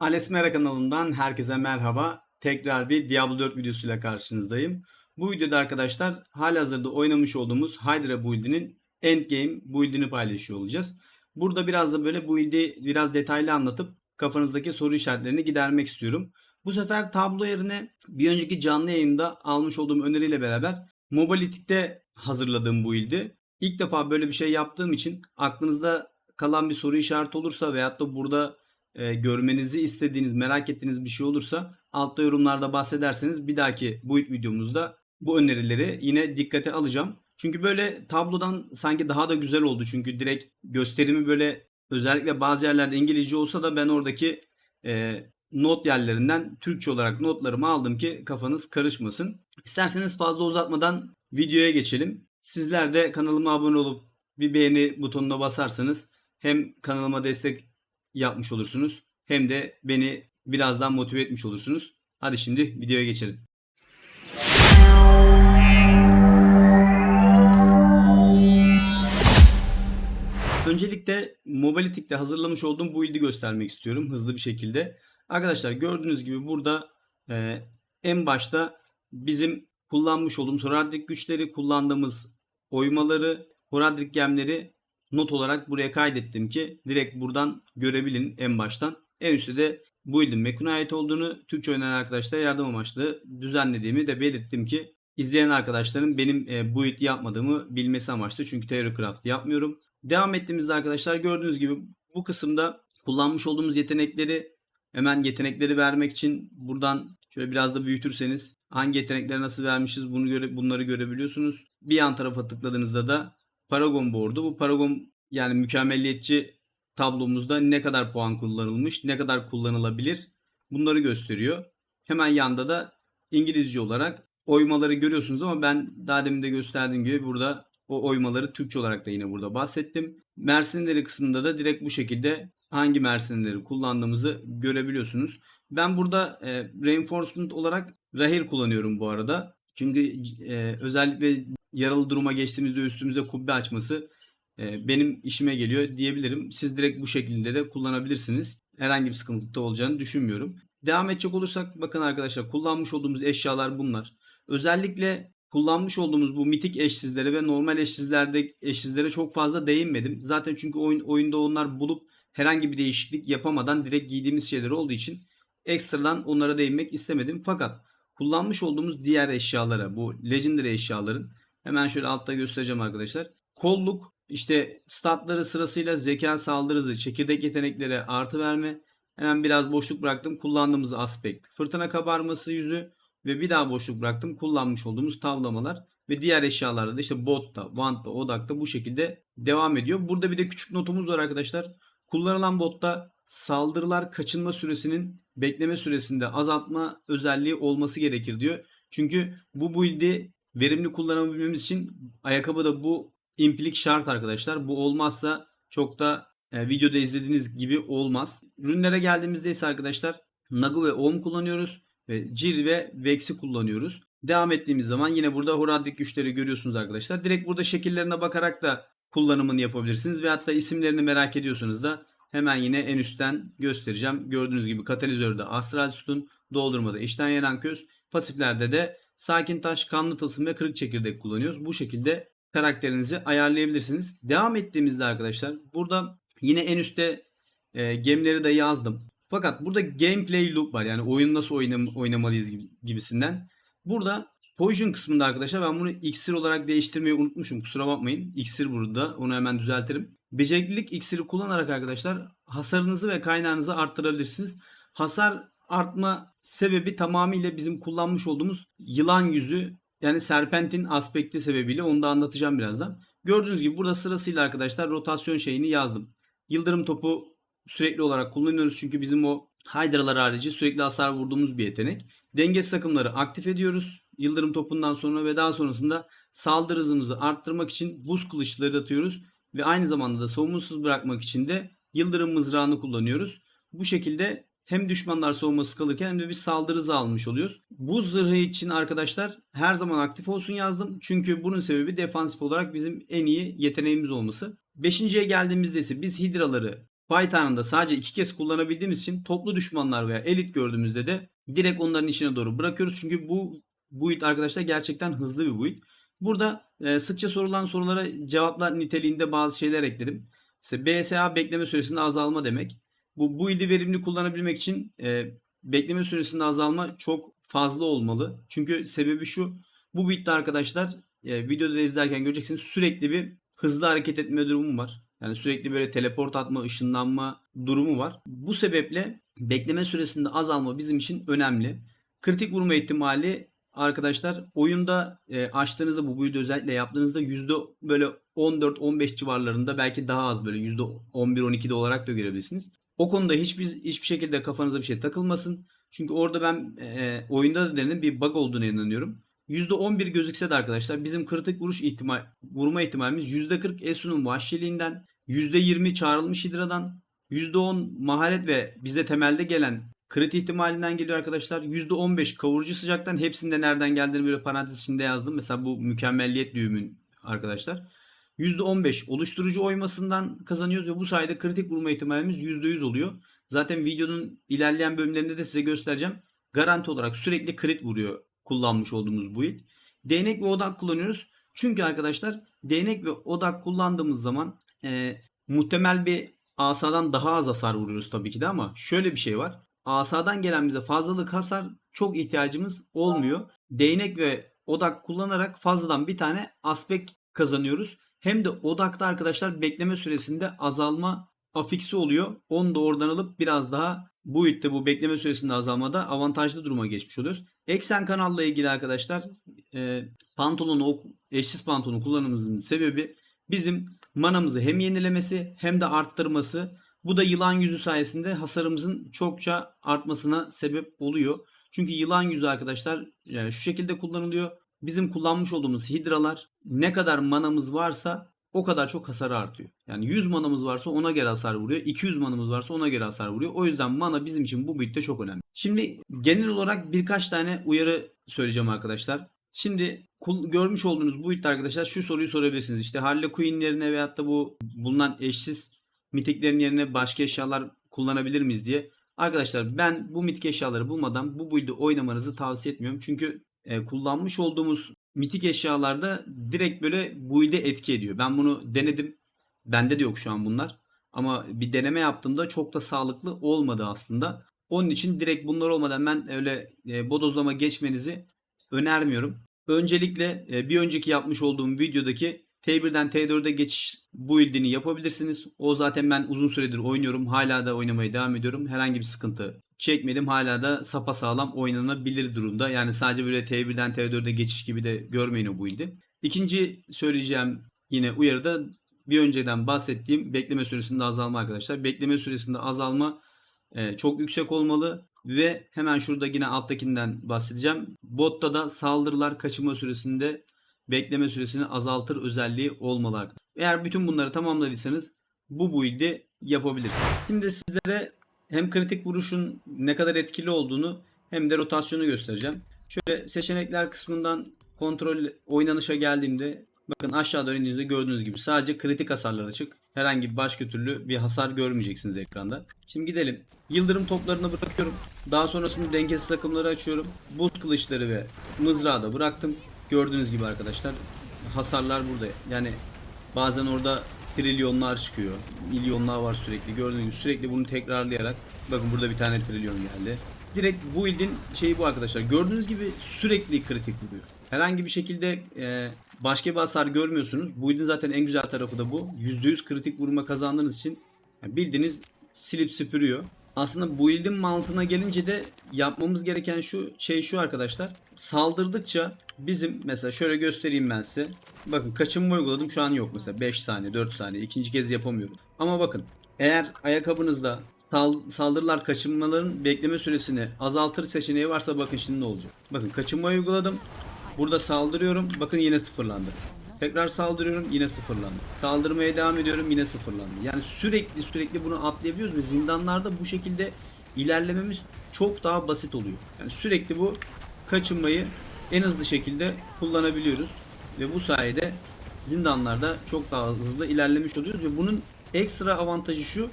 Alesmera kanalından herkese merhaba. Tekrar bir Diablo 4 videosuyla karşınızdayım. Bu videoda arkadaşlar halihazırda oynamış olduğumuz Hydra build'inin endgame build'ini paylaşıyor olacağız. Burada biraz da böyle build'i biraz detaylı anlatıp kafanızdaki soru işaretlerini gidermek istiyorum. Bu sefer tablo yerine bir önceki canlı yayında almış olduğum öneriyle beraber Mobility'de hazırladığım build'i. İlk defa böyle bir şey yaptığım için aklınızda kalan bir soru işareti olursa veyahut da burada e, görmenizi istediğiniz, merak ettiğiniz bir şey olursa altta yorumlarda bahsederseniz bir dahaki bu videomuzda bu önerileri yine dikkate alacağım. Çünkü böyle tablodan sanki daha da güzel oldu. Çünkü direkt gösterimi böyle özellikle bazı yerlerde İngilizce olsa da ben oradaki e, not yerlerinden Türkçe olarak notlarımı aldım ki kafanız karışmasın. İsterseniz fazla uzatmadan videoya geçelim. Sizler de kanalıma abone olup bir beğeni butonuna basarsanız hem kanalıma destek yapmış olursunuz hem de beni birazdan motive etmiş olursunuz. Hadi şimdi videoya geçelim. Öncelikle Mobility'de hazırlamış olduğum bu build'i göstermek istiyorum hızlı bir şekilde. Arkadaşlar gördüğünüz gibi burada e, en başta bizim kullanmış olduğumuz horadrik güçleri, kullandığımız oymaları, horadrik gemleri not olarak buraya kaydettim ki direkt buradan görebilin en baştan. En üstte de build'in Mekun'a ait olduğunu Türkçe oynayan arkadaşlara yardım amaçlı düzenlediğimi de belirttim ki izleyen arkadaşların benim e, build yapmadığımı bilmesi amaçlı. Çünkü Theorycraft yapmıyorum. Devam ettiğimizde arkadaşlar gördüğünüz gibi bu kısımda kullanmış olduğumuz yetenekleri hemen yetenekleri vermek için buradan şöyle biraz da büyütürseniz hangi yetenekleri nasıl vermişiz bunu göre, bunları görebiliyorsunuz. Bir yan tarafa tıkladığınızda da Paragon board'u. Bu Paragon yani mükemmelliyetçi tablomuzda ne kadar puan kullanılmış, ne kadar kullanılabilir bunları gösteriyor. Hemen yanda da İngilizce olarak oymaları görüyorsunuz ama ben daha demin de gösterdiğim gibi burada o oymaları Türkçe olarak da yine burada bahsettim. Mersinleri kısmında da direkt bu şekilde hangi mersinleri kullandığımızı görebiliyorsunuz. Ben burada e, reinforcement olarak Rahir kullanıyorum bu arada. Çünkü e, özellikle yaralı duruma geçtiğimizde üstümüze kubbe açması e, benim işime geliyor diyebilirim. Siz direkt bu şekilde de kullanabilirsiniz. Herhangi bir sıkıntı olacağını düşünmüyorum. Devam edecek olursak bakın arkadaşlar kullanmış olduğumuz eşyalar bunlar. Özellikle kullanmış olduğumuz bu mitik eşsizlere ve normal eşsizlerde eşsizlere çok fazla değinmedim. Zaten çünkü oyun, oyunda onlar bulup herhangi bir değişiklik yapamadan direkt giydiğimiz şeyler olduğu için ekstradan onlara değinmek istemedim. Fakat kullanmış olduğumuz diğer eşyalara bu legendary eşyaların hemen şöyle altta göstereceğim arkadaşlar. Kolluk işte statları sırasıyla zeka saldırı hızı, çekirdek yeteneklere artı verme. Hemen biraz boşluk bıraktım. Kullandığımız aspekt. Fırtına kabarması yüzü ve bir daha boşluk bıraktım. Kullanmış olduğumuz tavlamalar ve diğer eşyalarda da işte botta, vantta, odakta bu şekilde devam ediyor. Burada bir de küçük notumuz var arkadaşlar. Kullanılan botta saldırılar kaçınma süresinin bekleme süresinde azaltma özelliği olması gerekir diyor. Çünkü bu build'i verimli kullanabilmemiz için ayakkabıda bu implik şart arkadaşlar. Bu olmazsa çok da e, videoda izlediğiniz gibi olmaz. Ürünlere geldiğimizde ise arkadaşlar Nagu ve Ohm kullanıyoruz. Ve Cir ve Vex'i kullanıyoruz. Devam ettiğimiz zaman yine burada horadrik güçleri görüyorsunuz arkadaşlar. Direkt burada şekillerine bakarak da kullanımını yapabilirsiniz. Ve hatta isimlerini merak ediyorsanız da hemen yine en üstten göstereceğim. Gördüğünüz gibi katalizörde Astral Sütun, doldurmada işten yanan köz, pasiflerde de sakin taş, kanlı tılsım ve kırık çekirdek kullanıyoruz. Bu şekilde karakterinizi ayarlayabilirsiniz. Devam ettiğimizde arkadaşlar burada yine en üstte e, gemileri de yazdım. Fakat burada gameplay loop var. Yani oyunu nasıl oynam oynamalıyız gibi, gibisinden. Burada Poison kısmında arkadaşlar ben bunu iksir olarak değiştirmeyi unutmuşum. Kusura bakmayın. İksir burada. Onu hemen düzeltirim. Beceriklilik iksiri kullanarak arkadaşlar hasarınızı ve kaynağınızı arttırabilirsiniz. Hasar artma sebebi tamamıyla bizim kullanmış olduğumuz yılan yüzü yani serpentin aspekti sebebiyle onu da anlatacağım birazdan. Gördüğünüz gibi burada sırasıyla arkadaşlar rotasyon şeyini yazdım. Yıldırım topu sürekli olarak kullanıyoruz çünkü bizim o Hydra'lar harici sürekli hasar vurduğumuz bir yetenek. Denge takımları aktif ediyoruz. Yıldırım topundan sonra ve daha sonrasında saldırı hızımızı arttırmak için buz kılıçları atıyoruz. Ve aynı zamanda da savunmasız bırakmak için de yıldırım mızrağını kullanıyoruz. Bu şekilde hem düşmanlar savunması kalırken hem de bir saldırı hızı almış oluyoruz. Bu zırhı için arkadaşlar her zaman aktif olsun yazdım. Çünkü bunun sebebi defansif olarak bizim en iyi yeteneğimiz olması. Beşinciye geldiğimizde ise biz hidraları anında sadece iki kez kullanabildiğimiz için toplu düşmanlar veya elit gördüğümüzde de direkt onların içine doğru bırakıyoruz. Çünkü bu build arkadaşlar gerçekten hızlı bir build. Burada e, sıkça sorulan sorulara cevaplar niteliğinde bazı şeyler ekledim. İşte BSA bekleme süresinde azalma demek. Bu build'i verimli kullanabilmek için e, bekleme süresinde azalma çok fazla olmalı. Çünkü sebebi şu. Bu build'de arkadaşlar e, videoda da izlerken göreceksiniz sürekli bir hızlı hareket etme durumu var. Yani sürekli böyle teleport atma, ışınlanma durumu var. Bu sebeple bekleme süresinde azalma bizim için önemli. Kritik vurma ihtimali arkadaşlar oyunda e, açtığınızda bu build özellikle yaptığınızda yüzde böyle 14-15 civarlarında belki daha az böyle yüzde 11-12'de olarak da görebilirsiniz. O konuda hiçbir hiçbir şekilde kafanıza bir şey takılmasın. Çünkü orada ben e, oyunda da denedim bir bug olduğuna inanıyorum. %11 gözükse de arkadaşlar bizim kritik vuruş ihtimal vurma ihtimalimiz %40 Esu'nun vahşiliğinden, %20 çağrılmış hidradan, %10 maharet ve bize temelde gelen Crit ihtimalinden geliyor arkadaşlar. %15 kavurucu sıcaktan hepsinde nereden geldiğini böyle parantez içinde yazdım. Mesela bu mükemmelliyet düğümün arkadaşlar. %15 oluşturucu oymasından kazanıyoruz ve bu sayede kritik vurma ihtimalimiz %100 oluyor. Zaten videonun ilerleyen bölümlerinde de size göstereceğim. Garanti olarak sürekli crit vuruyor kullanmış olduğumuz build. Değnek ve odak kullanıyoruz. Çünkü arkadaşlar değnek ve odak kullandığımız zaman e, muhtemel bir asadan daha az hasar vuruyoruz tabii ki de ama şöyle bir şey var. Asadan gelen bize fazlalık hasar çok ihtiyacımız olmuyor. Değnek ve odak kullanarak fazladan bir tane aspekt kazanıyoruz. Hem de odakta arkadaşlar bekleme süresinde azalma afiksi oluyor. Onu da oradan alıp biraz daha bu itte bu bekleme süresinde azalmada avantajlı duruma geçmiş oluyoruz. Eksen kanalla ilgili arkadaşlar e, pantolonu eşsiz pantolonu kullanmamızın sebebi bizim manamızı hem yenilemesi hem de arttırması. Bu da yılan yüzü sayesinde hasarımızın çokça artmasına sebep oluyor. Çünkü yılan yüzü arkadaşlar yani şu şekilde kullanılıyor. Bizim kullanmış olduğumuz hidralar ne kadar manamız varsa o kadar çok hasar artıyor. Yani 100 manamız varsa ona göre hasar vuruyor. 200 manamız varsa ona göre hasar vuruyor. O yüzden mana bizim için bu boyutta çok önemli. Şimdi genel olarak birkaç tane uyarı söyleyeceğim arkadaşlar. Şimdi görmüş olduğunuz bu boyutta arkadaşlar şu soruyu sorabilirsiniz. İşte Harley Quinn yerine veyahut da bu bulunan eşsiz mitiklerin yerine başka eşyalar kullanabilir miyiz diye. Arkadaşlar ben bu mitik eşyaları bulmadan bu build'i oynamanızı tavsiye etmiyorum. Çünkü e, kullanmış olduğumuz mitik eşyalarda direkt böyle build'e etki ediyor. Ben bunu denedim. Bende de yok şu an bunlar. Ama bir deneme yaptığımda çok da sağlıklı olmadı aslında. Onun için direkt bunlar olmadan ben öyle e, bodozlama geçmenizi önermiyorum. Öncelikle e, bir önceki yapmış olduğum videodaki T1'den T4'e geçiş build'ini yapabilirsiniz. O zaten ben uzun süredir oynuyorum. Hala da oynamaya devam ediyorum. Herhangi bir sıkıntı çekmedim. Hala da sapa sağlam oynanabilir durumda. Yani sadece böyle T1'den T4'e geçiş gibi de görmeyin o build'i. İkinci söyleyeceğim yine uyarıda bir önceden bahsettiğim bekleme süresinde azalma arkadaşlar. Bekleme süresinde azalma e, çok yüksek olmalı ve hemen şurada yine alttakinden bahsedeceğim. Botta da saldırılar kaçınma süresinde bekleme süresini azaltır özelliği olmalı. Eğer bütün bunları tamamladıysanız bu build'i yapabilirsiniz. Şimdi sizlere hem kritik vuruşun ne kadar etkili olduğunu hem de rotasyonu göstereceğim. Şöyle seçenekler kısmından kontrol oynanışa geldiğimde bakın aşağıda indiğinizde gördüğünüz gibi sadece kritik hasarlar açık. Herhangi bir başka türlü bir hasar görmeyeceksiniz ekranda. Şimdi gidelim. Yıldırım toplarını bırakıyorum. Daha sonrasında dengesiz akımları açıyorum. Buz kılıçları ve mızrağı da bıraktım. Gördüğünüz gibi arkadaşlar hasarlar burada. Yani bazen orada trilyonlar çıkıyor. Milyonlar var sürekli. Gördüğünüz gibi sürekli bunu tekrarlayarak bakın burada bir tane trilyon geldi. Direkt bu build'in şeyi bu arkadaşlar. Gördüğünüz gibi sürekli kritik vuruyor. Herhangi bir şekilde e, başka bir hasar görmüyorsunuz. Bu build'in zaten en güzel tarafı da bu. %100 kritik vurma kazandığınız için yani bildiğiniz silip süpürüyor. Aslında bu build'in mantığına gelince de yapmamız gereken şu şey şu arkadaşlar. Saldırdıkça bizim mesela şöyle göstereyim ben size. Bakın kaçınma uyguladım şu an yok mesela 5 saniye 4 saniye ikinci kez yapamıyorum. Ama bakın eğer ayakkabınızda saldırılar kaçınmaların bekleme süresini azaltır seçeneği varsa bakın şimdi ne olacak. Bakın kaçınma uyguladım. Burada saldırıyorum. Bakın yine sıfırlandı. Tekrar saldırıyorum yine sıfırlandı. Saldırmaya devam ediyorum yine sıfırlandı. Yani sürekli sürekli bunu atlayabiliyoruz ve zindanlarda bu şekilde ilerlememiz çok daha basit oluyor. Yani sürekli bu kaçınmayı en hızlı şekilde kullanabiliyoruz. Ve bu sayede zindanlarda çok daha hızlı ilerlemiş oluyoruz ve bunun ekstra avantajı şu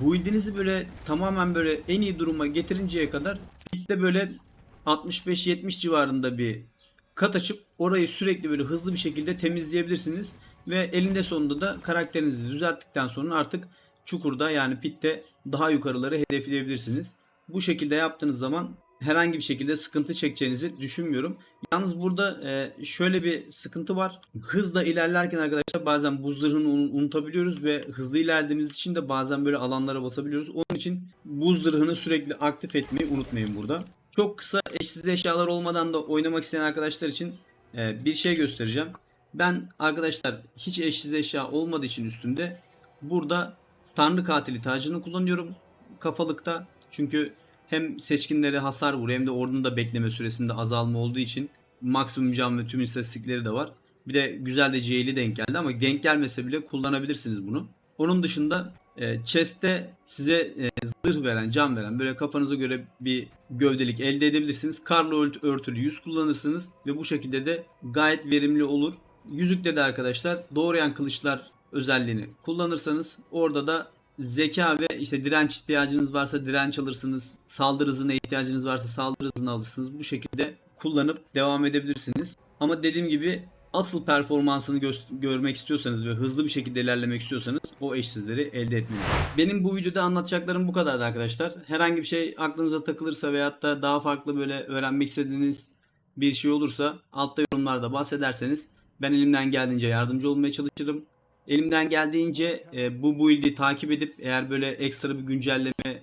build'inizi böyle tamamen böyle en iyi duruma getirinceye kadar Pit'te böyle 65-70 civarında bir kat açıp orayı sürekli böyle hızlı bir şekilde temizleyebilirsiniz. Ve elinde sonunda da karakterinizi düzelttikten sonra artık çukurda yani pitte daha yukarıları hedefleyebilirsiniz. Bu şekilde yaptığınız zaman herhangi bir şekilde sıkıntı çekeceğinizi düşünmüyorum. Yalnız burada e, şöyle bir sıkıntı var. Hızla ilerlerken arkadaşlar bazen buz zırhını un- unutabiliyoruz ve hızlı ilerlediğimiz için de bazen böyle alanlara basabiliyoruz. Onun için buz zırhını sürekli aktif etmeyi unutmayın burada. Çok kısa eşsiz eşyalar olmadan da oynamak isteyen arkadaşlar için e, bir şey göstereceğim. Ben arkadaşlar hiç eşsiz eşya olmadığı için üstümde burada Tanrı katili tacını kullanıyorum kafalıkta. Çünkü hem seçkinlere hasar vuruyor hem de ordunun da bekleme süresinde azalma olduğu için maksimum can ve tüm istatistikleri de var. Bir de güzel de CL'i denk geldi ama denk gelmese bile kullanabilirsiniz bunu. Onun dışında e, chest'te size e, zırh veren, can veren böyle kafanıza göre bir gövdelik elde edebilirsiniz. Karlı ört- örtülü yüz kullanırsınız ve bu şekilde de gayet verimli olur. Yüzükte de arkadaşlar doğrayan kılıçlar özelliğini kullanırsanız orada da zeka ve işte direnç ihtiyacınız varsa direnç alırsınız. Saldırı hızına ihtiyacınız varsa saldırı hızını alırsınız. Bu şekilde kullanıp devam edebilirsiniz. Ama dediğim gibi asıl performansını gö- görmek istiyorsanız ve hızlı bir şekilde ilerlemek istiyorsanız o eşsizleri elde etmeniz. Benim bu videoda anlatacaklarım bu kadardı arkadaşlar. Herhangi bir şey aklınıza takılırsa veyahut da daha farklı böyle öğrenmek istediğiniz bir şey olursa altta yorumlarda bahsederseniz ben elimden geldiğince yardımcı olmaya çalışırım. Elimden geldiğince e, bu build'i takip edip eğer böyle ekstra bir güncelleme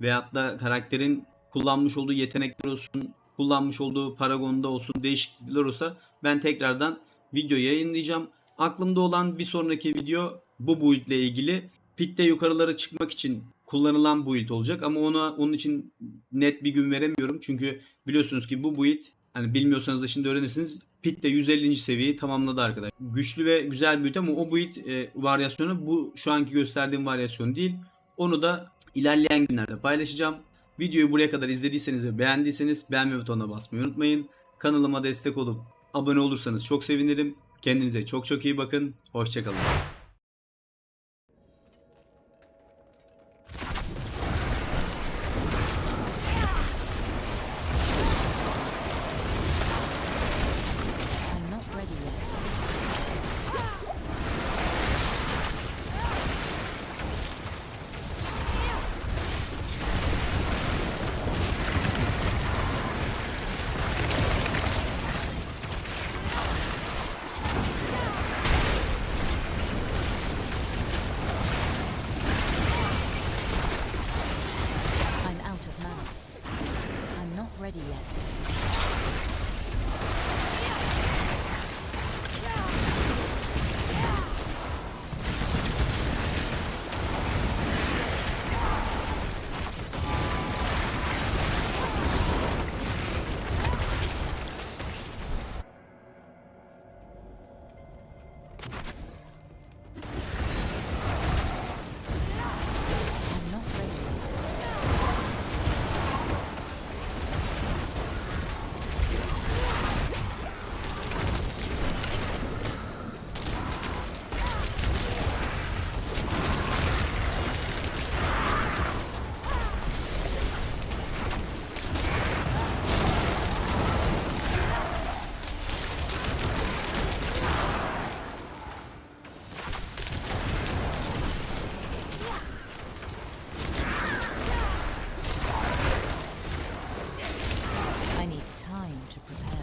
veyahut da karakterin kullanmış olduğu yetenekler olsun, kullanmış olduğu paragonda olsun değişiklikler olsa ben tekrardan video yayınlayacağım. Aklımda olan bir sonraki video bu build ile ilgili. Pikte yukarılara çıkmak için kullanılan build olacak ama ona onun için net bir gün veremiyorum. Çünkü biliyorsunuz ki bu build hani bilmiyorsanız da şimdi öğrenirsiniz. Pit'te 150. seviyeyi tamamladı arkadaş. Güçlü ve güzel bir build ama o build e, varyasyonu bu şu anki gösterdiğim varyasyon değil. Onu da ilerleyen günlerde paylaşacağım. Videoyu buraya kadar izlediyseniz ve beğendiyseniz beğenme butonuna basmayı unutmayın. Kanalıma destek olup abone olursanız çok sevinirim. Kendinize çok çok iyi bakın. Hoşçakalın. Prepare